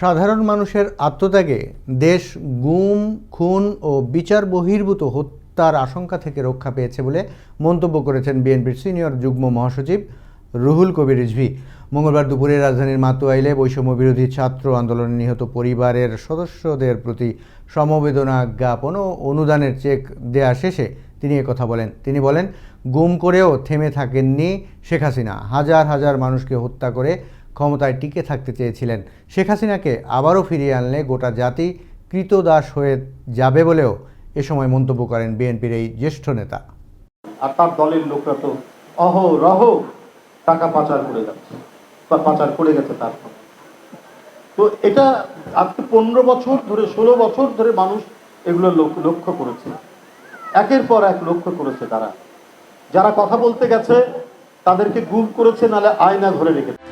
সাধারণ মানুষের আত্মত্যাগে দেশ গুম, খুন ও বিচার বহির্ভূত হত্যার আশঙ্কা থেকে রক্ষা পেয়েছে বলে মন্তব্য করেছেন বিএনপির সিনিয়র যুগ্ম মহাসচিব রুহুল কবির রিজভি। মঙ্গলবার দুপুরে রাজধানীর মাতুয়াইলে বৈষম্য বিরোধী ছাত্র আন্দোলনে নিহত পরিবারের সদস্যদের প্রতি সমবেদনা জ্ঞাপন ও অনুদানের চেক দেয়া শেষে তিনি কথা বলেন। তিনি বলেন, গুম করেও থেমে থাকেননি শেখ হাসিনা। হাজার হাজার মানুষকে হত্যা করে ক্ষমতায় টিকে থাকতে চেয়েছিলেন। শেখ হাসিনাকে আবারও ফিরিয়ে আনলে গোটা জাতি কৃতদাস হয়ে যাবে বলেও এ সময় মন্তব্য করেন বিএনপির এই জ্যেষ্ঠ নেতা। আর তার দলের লোকরা তো অহরহ টাকা পাচার করে যাচ্ছে, বা পাচার করে গেছে তার তো এটা আজকে পনেরো বছর ধরে, ষোলো বছর ধরে মানুষ এগুলো লোক- লক্ষ্য করেছে। একের পর এক লক্ষ্য করেছে তারা। যারা কথা বলতে গেছে, তাদেরকে গুম করেছে, নালে আয়না ধরে রেখেছে।